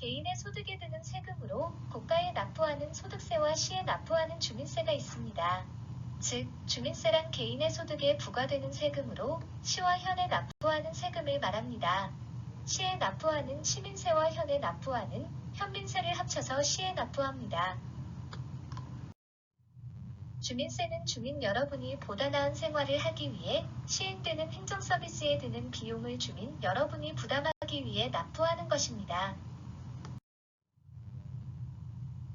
개인의 소득에 드는 세금으로 국가에 납부하는 소득세와 시에 납부하는 주민세가 있습니다. 즉, 주민세란 개인의 소득에 부과되는 세금으로 시와 현에 납부하는 세금을 말합니다. 시에 납부하는 시민세와 현에 납부하는 현민세를 합쳐서 시에 납부합니다. 주민세는 주민 여러분이 보다 나은 생활을 하기 위해 시행되는 행정 서비스에 드는 비용을 주민 여러분이 부담하기 위해 납부하는 것입니다.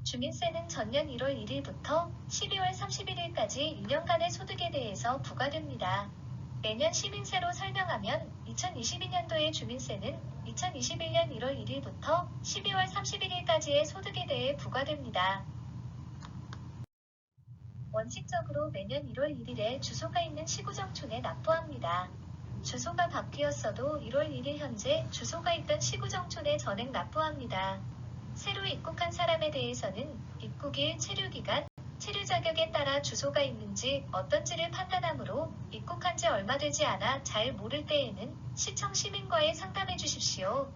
주민세는 전년 1월 1일부터 12월 31일까지 1년간의 소득에 대해서 부과됩니다. 매년 시민세로 설명하면 2022년도의 주민세는 2021년 1월 1일부터 12월 31일까지의 소득에 대해 부과됩니다. 원칙적으로 매년 1월 1일에 주소가 있는 시구정촌에 납부합니다. 주소가 바뀌었어도 1월 1일 현재 주소가 있던 시구정촌에 전액 납부합니다. 새로 입국한 사람에 대해서는 입국일, 체류기간, 체류 자격에 따라 주소가 있는지 어떤지를 판단하므로 입국한 지 얼마 되지 않아 잘 모를 때에는 시청 시민과에 상담해 주십시오.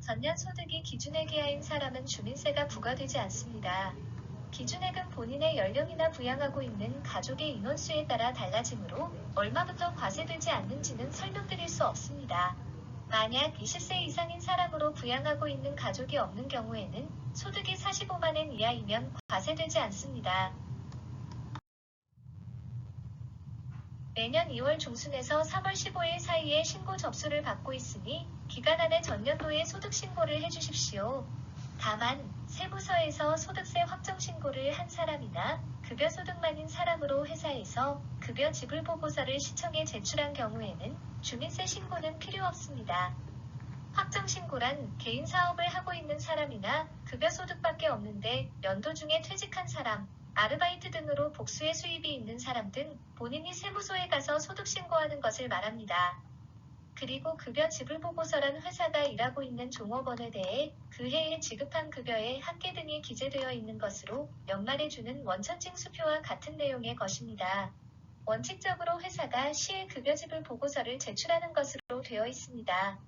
전년 소득이 기준액 이하인 사람은 주민세가 부과되지 않습니다. 기준액은 본인의 연령이나 부양하고 있는 가족의 인원수에 따라 달라지므로 얼마부터 과세되지 않는지는 설명드릴 수 없습니다. 만약 20세 이상인 사람으로 부양하고 있는 가족이 없는 경우에는 소득이 45만엔 이하이면 과세되지 않습니다. 매년 2월 중순에서 3월 15일 사이에 신고 접수를 받고 있으니 기간 안에 전년도에 소득 신고를 해주십시오. 다만 세무서에서 소득세 신고를 한 사람이나 급여 소득만인 사람으로 회사에서 급여 지불 보고서를 시청에 제출한 경우에는 주민세 신고는 필요 없습니다. 확정 신고란 개인 사업을 하고 있는 사람이나 급여 소득밖에 없는데 연도 중에 퇴직한 사람, 아르바이트 등으로 복수의 수입이 있는 사람 등 본인이 세무소에 가서 소득 신고하는 것을 말합니다. 그리고 급여 지불 보고서란 회사가 일하고 있는 종업원에 대해 그 해에 지급한 급여의 합계 등이 기재되어 있는 것으로 연말에 주는 원천징수표와 같은 내용의 것입니다. 원칙적으로 회사가 시의 급여 지불 보고서를 제출하는 것으로 되어 있습니다.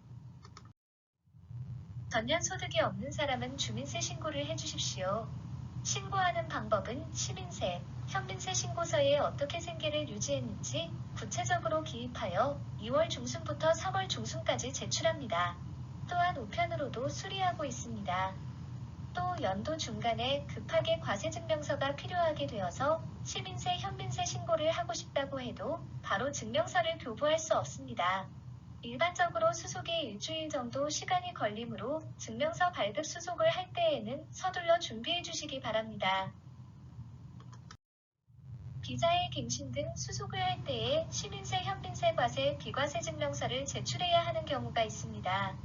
전년 소득이 없는 사람은 주민세 신고를 해주십시오. 신고하는 방법은 시민세, 현민세 신고서에 어떻게 생계를 유지했는지 구체적으로 기입하여 2월 중순부터 3월 중순까지 제출합니다. 또한 우편으로도 수리하고 있습니다. 또 연도 중간에 급하게 과세증명서가 필요하게 되어서 시민세, 현민세 신고를 하고 싶다고 해도 바로 증명서를 교부할 수 없습니다. 일반적으로 수속에 일주일 정도 시간이 걸리므로 증명서 발급 수속을 할 때에는 서둘러 준비해 주시기 바랍니다. 비자의 갱신 등 수속을 할 때에 시민세, 현민세, 과세, 비과세 증명서를 제출해야 하는 경우가 있습니다.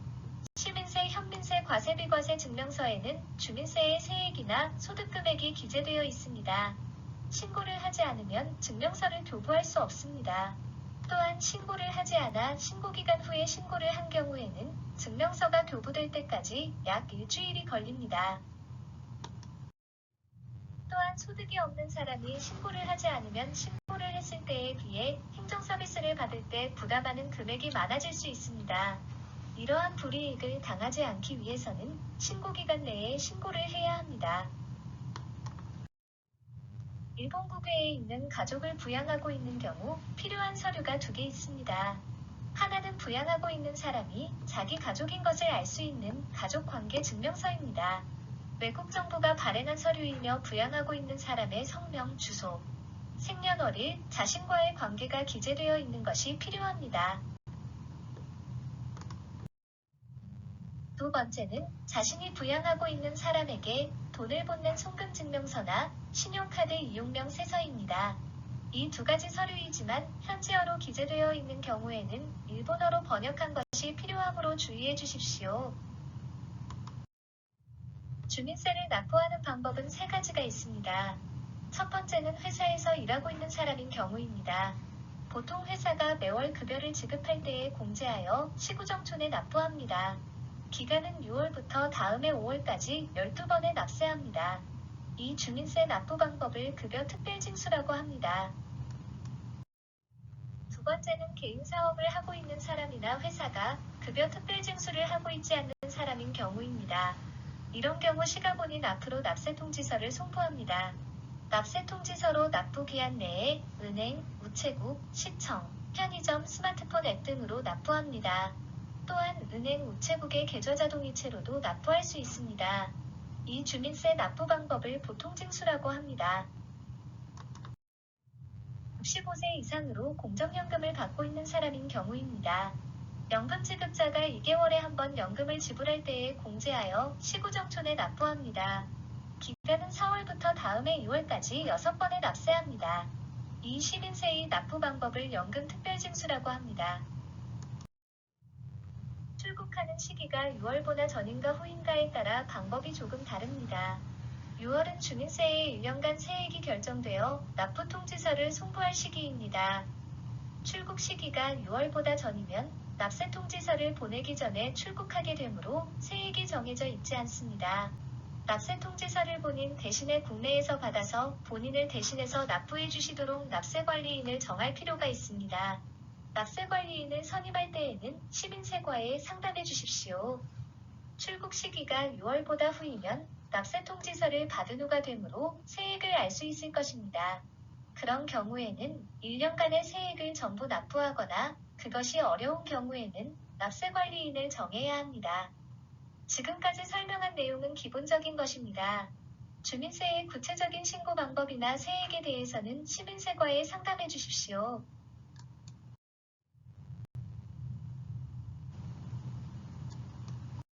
시민세, 현민세, 과세, 비과세 증명서에는 주민세의 세액이나 소득 금액이 기재되어 있습니다. 신고를 하지 않으면 증명서를 교부할 수 없습니다. 또한 신고를 하지 않아 신고 기간 후에 신고를 한 경우에는 증명서가 교부될 때까지 약 일주일이 걸립니다. 또한 소득이 없는 사람이 신고를 하지 않으면 신고를 했을 때에 비해 행정 서비스를 받을 때 부담하는 금액이 많아질 수 있습니다. 이러한 불이익을 당하지 않기 위해서는 신고 기간 내에 신고를 해야 합니다. 일본 국외에 있는 가족을 부양하고 있는 경우 필요한 서류가 두 개 있습니다. 하나는 부양하고 있는 사람이 자기 가족인 것을 알 수 있는 가족관계 증명서입니다. 외국 정부가 발행한 서류이며 부양하고 있는 사람의 성명, 주소, 생년월일, 자신과의 관계가 기재되어 있는 것이 필요합니다. 두 번째는 자신이 부양하고 있는 사람에게 돈을 보낸 송금 증명서나 신용카드 이용명 세서입니다. 이 두 가지 서류이지만 현지어로 기재되어 있는 경우에는 일본어로 번역한 것이 필요하므로 주의해 주십시오. 주민세를 납부하는 방법은 세 가지가 있습니다. 첫 번째는 회사에서 일하고 있는 사람인 경우입니다. 보통 회사가 매월 급여를 지급할 때에 공제하여 시구정촌에 납부합니다. 기간은 6월부터 다음해 5월까지 12번에 납세합니다. 이 주민세 납부 방법을 급여 특별징수라고 합니다. 두두 번째는 개인 사업을 하고 있는 사람이나 회사가 급여 특별 징수를 하고 있지 않는 사람인 경우입니다. 이런 경우 시가본인 앞으로 납세 통지서를 송부합니다. 납세 통지서로 납부 기한 내에 은행, 우체국, 시청, 편의점, 스마트폰 앱 등으로 납부합니다. 또한 은행, 우체국의 계좌 자동이체로도 납부할 수 있습니다. 이 주민세 납부 방법을 보통 징수라고 합니다. 65세 이상으로 공적연금을 받고 있는 사람인 경우입니다. 연금 지급자가 2개월에 한 번 연금을 지불할 때에 공제하여 시구정촌에 납부합니다. 기간은 4월부터 다음해 6월까지 6번에 납세합니다. 이 시민세의 납부 방법을 연금 특별징수라고 합니다. 출국하는 시기가 6월보다 전인가 후인가에 따라 방법이 조금 다릅니다. 6월은 주민세의 1년간 세액이 결정되어 납부 통지서를 송부할 시기입니다. 출국 시기가 6월보다 전이면 납세 통지서를 보내기 전에 출국하게 되므로 세액이 정해져 있지 않습니다. 납세 통지서를 본인 대신에 국내에서 받아서 본인을 대신해서 납부해 주시도록 납세 관리인을 정할 필요가 있습니다. 납세관리인을 선임할 때에는 시민세과에 상담해 주십시오. 출국 시기가 6월보다 후이면 납세 통지서를 받은 후가 되므로 세액을 알 수 있을 것입니다. 그런 경우에는 1년간의 세액을 전부 납부하거나 그것이 어려운 경우에는 납세 관리인을 정해야 합니다. 지금까지 설명한 내용은 기본적인 것입니다. 주민세의 구체적인 신고 방법이나 세액에 대해서는 시민세과에 상담해 주십시오.